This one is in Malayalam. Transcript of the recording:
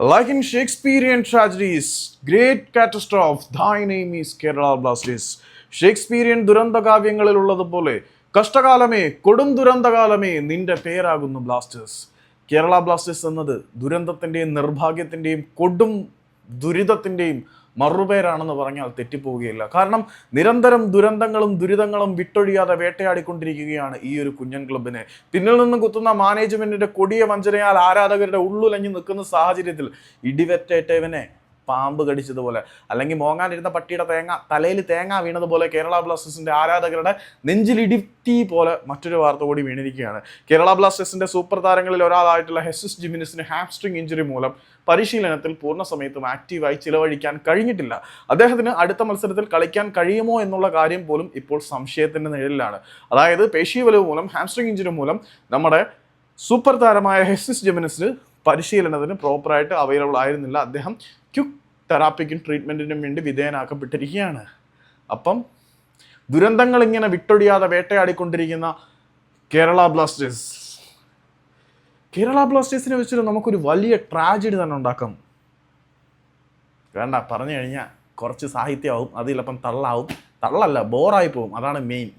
Like in Shakespearean tragedies, great catastrophe, thy name is Kerala Blasters. Shakespearean ദുരന്തകാവ്യങ്ങളിലുള്ളതുപോലെ കഷ്ടകാലമേ കൊടും ദുരന്തകാലമേ നിന്റെ പേരാകുന്നു ബ്ലാസ്റ്റേഴ്സ് കേരള ബ്ലാസ്റ്റേഴ്സ് എന്നത് ദുരന്തത്തിന്റെയും നിർഭാഗ്യത്തിന്റെയും കൊടും ദുരിതത്തിന്റെയും മറുപേരാണെന്ന് പറഞ്ഞാൽ തെറ്റിപ്പോവുകയില്ല. കാരണം നിരന്തരം ദുരന്തങ്ങളും ദുരിതങ്ങളും വിട്ടൊഴിയാതെ വേട്ടയാടിക്കൊണ്ടിരിക്കുകയാണ് ഈ ഒരു കുഞ്ഞൻ ക്ലബിനെ പിന്നിൽ നിന്ന് കുത്തുന്ന മാനേജ്മെന്റിന്റെ കൊടിയ വഞ്ചനയാൽ ആരാധകരുടെ ഉള്ളുലഞ്ഞു നിൽക്കുന്ന സാഹചര്യത്തിൽ ഇടിവെറ്റേറ്റവനെ പാമ്പ് കടിച്ചതുപോലെ. അല്ലെങ്കിൽ മോങ്ങാനിരുന്ന പട്ടിയുടെ തേങ്ങ തലയിൽ തേങ്ങ വീണതുപോലെ കേരള ബ്ലാസ്റ്റേഴ്സിന്റെ ആരാധകരുടെ നെഞ്ചിലിടിത്തി പോലെ മറ്റൊരു വാർത്ത കൂടി വീണിരിക്കുകയാണ്. കേരള ബ്ലാസ്റ്റേഴ്സിന്റെ സൂപ്പർ താരങ്ങളിൽ ഒരാളായിട്ടുള്ള ഹെസ്സിസ് ജിമിനിസിന് ഹാംസ്ട്രിങ് ഇഞ്ചുറി മൂലം പരിശീലനത്തിൽ പൂർണ സമയത്തും ആക്റ്റീവായി ചിലവഴിക്കാൻ കഴിഞ്ഞിട്ടില്ല. അദ്ദേഹത്തിന് അടുത്ത മത്സരത്തിൽ കളിക്കാൻ കഴിയുമോ എന്നുള്ള കാര്യം പോലും ഇപ്പോൾ സംശയത്തിന്റെ നിഴലിലാണ്. അതായത് പേശീവലവ് മൂലം ഹാംസ്ട്രിങ് ഇഞ്ചുറി മൂലം നമ്മുടെ സൂപ്പർ താരമായ ഹെസിസ് ജെമിനിസിന് പരിശീലനത്തിന് പ്രോപ്പറായിട്ട് അവൈലബിൾ ആയിരുന്നില്ല. അദ്ദേഹം ക്യുക്ക് തെറാപ്പിക്കും ട്രീറ്റ്മെന്റിനും വേണ്ടി വിധേയനാക്കപ്പെട്ടിരിക്കുകയാണ്. അപ്പം ദുരന്തങ്ങൾ ഇങ്ങനെ വിട്ടൊടിയാതെ വേട്ടയാടിക്കൊണ്ടിരിക്കുന്ന കേരള ബ്ലാസ്റ്റേഴ്സ്. കേരള ബ്ലാസ്റ്റേഴ്സിനെ വെച്ചിട്ട് നമുക്കൊരു വലിയ ട്രാജഡി തന്നെ ഉണ്ടാക്കാം. വേണ്ട പറഞ്ഞു കഴിഞ്ഞാൽ കുറച്ച് സാഹിത്യമാവും അതിലപ്പം തള്ളാവും. തള്ളല്ല ബോറായി പോവും. അതാണ് മെയിൻ